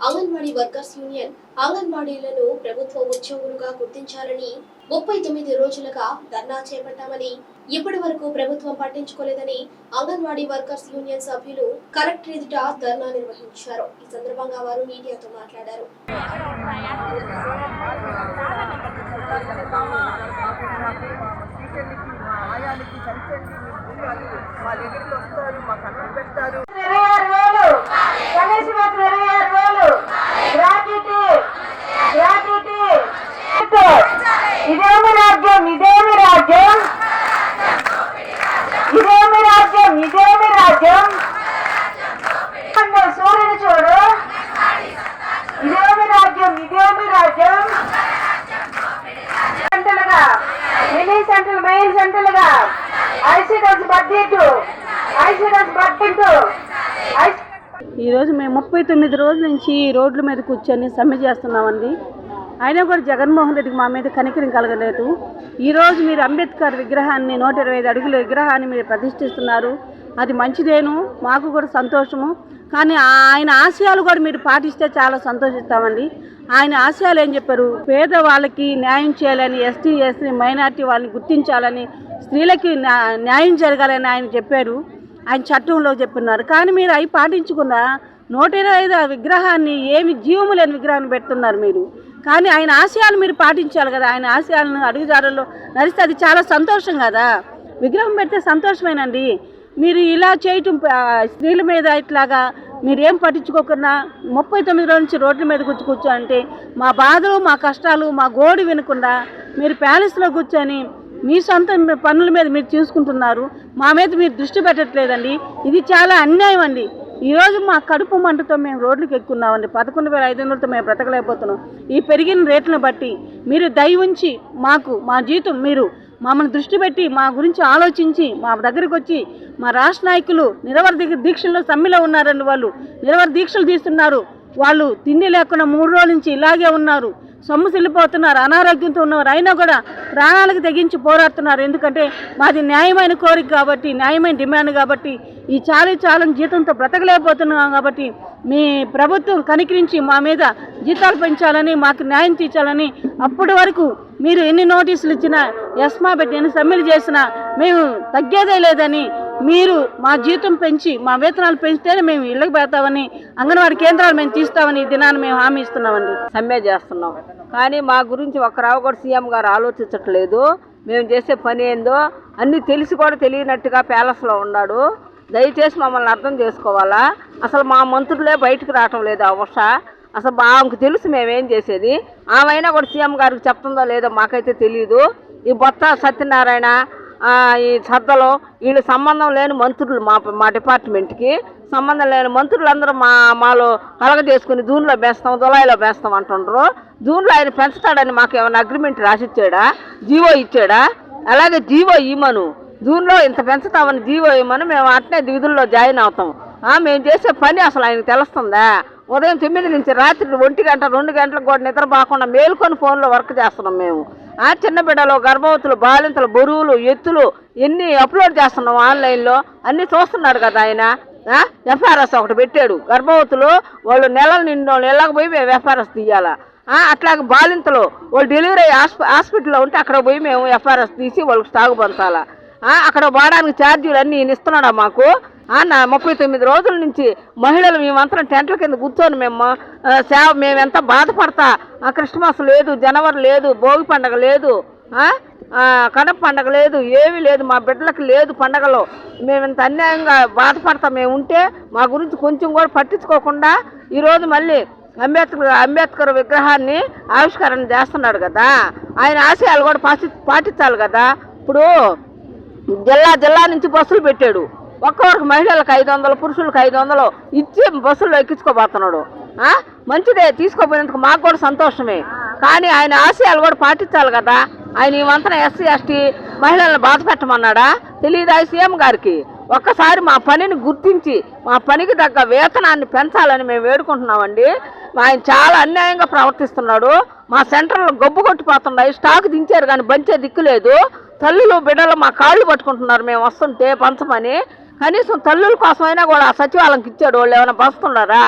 Anganwadi workers union అంగన్వాడీలను ప్రభుత్వ ఉద్యోగులుగా గుర్తించాలని ముప్పై తొమ్మిది రోజులుగా ధర్నా చేపట్టామని ఇప్పటి వరకు ప్రభుత్వం పట్టించుకోలేదని అంగన్వాడీ వర్కర్స్ యూనియన్ సభ్యులు కలెక్టర్ ఎదుట ధర్నా నిర్వహించారు. ఈ సందర్భంగా వారు మీడియాతో మాట్లాడారు. మా దగ్గరికి వస్తారు మా కన్నా ఈరోజు మేము ముప్పై తొమ్మిది రోజుల నుంచి రోడ్ల మీద కూర్చొని సమ్మె చేస్తున్నామండి. అయినా కూడా జగన్మోహన్ రెడ్డికి మా మీద కనికరం కలగలేదు. ఈరోజు మీరు అంబేద్కర్ విగ్రహాన్ని నూట ఇరవై ఐదు అడుగుల విగ్రహాన్ని మీరు ప్రతిష్ఠిస్తున్నారు. అది మంచిదేను మాకు కూడా సంతోషము. కానీ ఆయన ఆశయాలు కూడా మీరు పాటిస్తే చాలా సంతోషిస్తామండి. ఆయన ఆశయాలు ఏం చెప్పారు? పేద వాళ్ళకి న్యాయం చేయాలని ఎస్టీ ఎస్టీ మైనార్టీ వాళ్ళని గుర్తించాలని స్త్రీలకి న్యాయం జరగాలని ఆయన చెప్పారు. ఆయన చట్టంలో చెప్తున్నారు. కానీ మీరు అవి పాటించకుండా నూట ఇరవై ఐదు ఆ విగ్రహాన్ని ఏమి జీవము లేని విగ్రహాన్ని పెడుతున్నారు మీరు. కానీ ఆయన ఆశయాలు మీరు పాటించాలి కదా. ఆయన ఆశయాలను అడుగుజాడల్లో నడిస్తే అది చాలా సంతోషం కదా. విగ్రహం పెడితే సంతోషమేనండి. మీరు ఇలా చేయటం స్త్రీల మీద ఇట్లాగా మీరేం పట్టించుకోకుండా ముప్పై తొమ్మిది రోజుల నుంచి రోడ్ల మీద కూర్చు కూర్చో అంటే మా బాధలు మా కష్టాలు మా గోడు వినకుండా మీరు ప్యాలెస్లో కూర్చొని మీ సొంత పనుల మీద మీరు చూసుకుంటున్నారు. మా మీద మీరు దృష్టి పెట్టట్లేదండి. ఇది చాలా అన్యాయం అండి. ఈరోజు మా కడుపు మంటతో మేము రోడ్లకు ఎక్కున్నామండి. పదకొండు వేల ఐదు వందలతో మేము బ్రతకలేకపోతున్నాం. ఈ పెరిగిన రేట్లను బట్టి మీరు దయ ఉంచి మాకు మా జీతం మీరు మమ్మల్ని దృష్టి పెట్టి మా గురించి ఆలోచించి మా దగ్గరికి వచ్చి మా రాష్ట్ర నాయకులు నిరవర దీక్ష- దీక్షల్లో సమ్మెలో ఉన్నారండి వాళ్ళు నిరవర దీక్షలు తీస్తున్నారు. వాళ్ళు తిండి లేకుండా మూడు రోజుల నుంచి ఇలాగే ఉన్నారు. సొమ్ము చెల్లిపోతున్నారు అనారోగ్యంతో ఉన్నవారు అయినా కూడా ప్రాణాలకు తెగించి పోరాడుతున్నారు. ఎందుకంటే మాది న్యాయమైన కోరిక కాబట్టి న్యాయమైన డిమాండ్ కాబట్టి ఈ చాలు చాలని జీతంతో బ్రతకలేకపోతున్నాం కాబట్టి మీ ప్రభుత్వం కనికరించి మా మీద జీతాలు పెంచాలని మాకు న్యాయం తీర్చాలని అప్పటి వరకు మీరు ఎన్ని నోటీసులు ఇచ్చినా ఎస్మా పెట్టి ఎన్ని సమ్మెలు చేసినా మేము తగ్గేదే లేదని మీరు మా జీతం పెంచి మా వేతనాలు పెంచితేనే మేము ఇళ్ళకి పెడతామని అంగన్వాడీ కేంద్రాలు మేము తీస్తామని ఈ దినాన్ని మేము హామీ ఇస్తున్నామండి. సమ్మె చేస్తున్నాం. కానీ మా గురించి ఒక్కరావు కూడా సీఎం గారు ఆలోచించట్లేదు. మేము చేసే పని ఏందో అన్నీ తెలిసి కూడా తెలియనట్టుగా ప్యాలెస్లో ఉన్నాడు. దయచేసి మమ్మల్ని అర్థం చేసుకోవాలా? అసలు మా మంత్రులే బయటకు రావటం లేదు ఆ వర్ష. అసలు ఆమెకు తెలుసు మేమేం చేసేది? ఆమె అయినా కూడా సీఎం గారికి చెప్తుందో లేదో మాకైతే తెలియదు ఈ బొత్త సత్యనారాయణ ఈ సద్దలో వీళ్ళు సంబంధం లేని మంత్రులు మా మా డిపార్ట్మెంట్కి. సంబంధం లేని మంత్రులందరూ మా మాలో కలగజేసుకుని జూన్లో పెంచుతాం జులైలో పెంచుతాం అంటుండ్రు. జూన్లో ఆయన పెంచుతాడని మాకు ఏమైనా అగ్రిమెంట్ రాసిచ్చాడా? జీవో ఇచ్చాడా? అలాగే జీవో ఇమ్మను. జూన్లో ఇంత పెంచుతామని జీవో ఇమ్మను మేము అట్నే విధుల్లో జాయిన్ అవుతాం. ఆ, మేము చేసే పని అసలు ఆయనకు తెలుస్తుందా? ఉదయం తొమ్మిది నుంచి రాత్రి ఒంటి గంట రెండు గంటలకు కూడా నిద్ర బాకుండా మేలుకొని ఫోన్లో వర్క్ చేస్తున్నాం మేము. ఆ చిన్న బిడ్డలు గర్భవతులు బాలింతలు బరువులు ఎత్తులు ఎన్ని అప్లోడ్ చేస్తున్నాం ఆన్లైన్లో అన్నీ చూస్తున్నాడు కదా ఆయన. ఎఫ్ఆర్ఎస్ ఒకటి పెట్టాడు. గర్భవతులు వాళ్ళు నెలలు నిండు నెలకు పోయి మేము ఎఫ్ఆర్ఎస్ తీయాలా? అట్లాగే బాలింతలు వాళ్ళు డెలివరీ హాస్ప హాస్పిటల్లో ఉంటే అక్కడ పోయి మేము ఎఫ్ఆర్ఎస్ తీసి వాళ్ళకి సాగు పంచాలా అక్కడ వాడడానికి ఛార్జీలు అన్నీ ఇస్తున్నాడా మాకు? ముప్పై తొమ్మిది రోజుల నుంచి మహిళలు మేమంతరం టెంట్ల కింద కూర్చొని మేము సేవ మేమెంత బాధపడతా? ఆ, క్రిస్మస్ లేదు జనవరి లేదు భోగి పండగ లేదు కడప పండగ లేదు ఏమీ లేదు మా బిడ్డలకు లేదు పండగలో. మేము ఇంత అన్యాయంగా బాధపడతా మేము ఉంటే మా గురించి కొంచెం కూడా పట్టించుకోకుండా ఈరోజు మళ్ళీ అంబేద్కర్ అంబేద్కర్ విగ్రహాన్ని ఆవిష్కరణ చేస్తున్నాడు కదా. ఆయన ఆశయాలు కూడా పాటి పాటించాలి కదా. ఇప్పుడు జిల్లా జిల్లా నుంచి బస్సులు పెట్టాడు. ఒక్కొక్కరికి మహిళలకు ఐదు వందలు పురుషులకు ఐదు వందలు ఇచ్చి బస్సుల్లో ఎక్కించుకోబోతున్నాడు. మంచిదే తీసుకోపోయినందుకు మాకు కూడా సంతోషమే. కానీ ఆయన ఆశయాలు కూడా పాటించాలి కదా. ఆయన ఈ వంతన ఎస్సీ ఎస్టీ మహిళలను బాధ పెట్టమన్నాడా? తెలియదా సీఎం గారికి? ఒక్కసారి మా పనిని గుర్తించి మా పనికి తగ్గ వేతనాన్ని పెంచాలని మేము వేడుకుంటున్నామండి. ఆయన చాలా అన్యాయంగా ప్రవర్తిస్తున్నాడు. మా సెంటర్లో గొబ్బు కొట్టిపోతున్నాయి. స్టాక్ దించారు కానీ బంచే దిక్కు లేదు. తల్లులు బిడ్డలు మా కాళ్ళు పట్టుకుంటున్నారు. మేము వస్తుంటే పంచమని కనీసం తల్లుల కోసమైనా కూడా సచివాలయంకి ఇచ్చాడు వాళ్ళు ఏమైనా బస్తున్నారా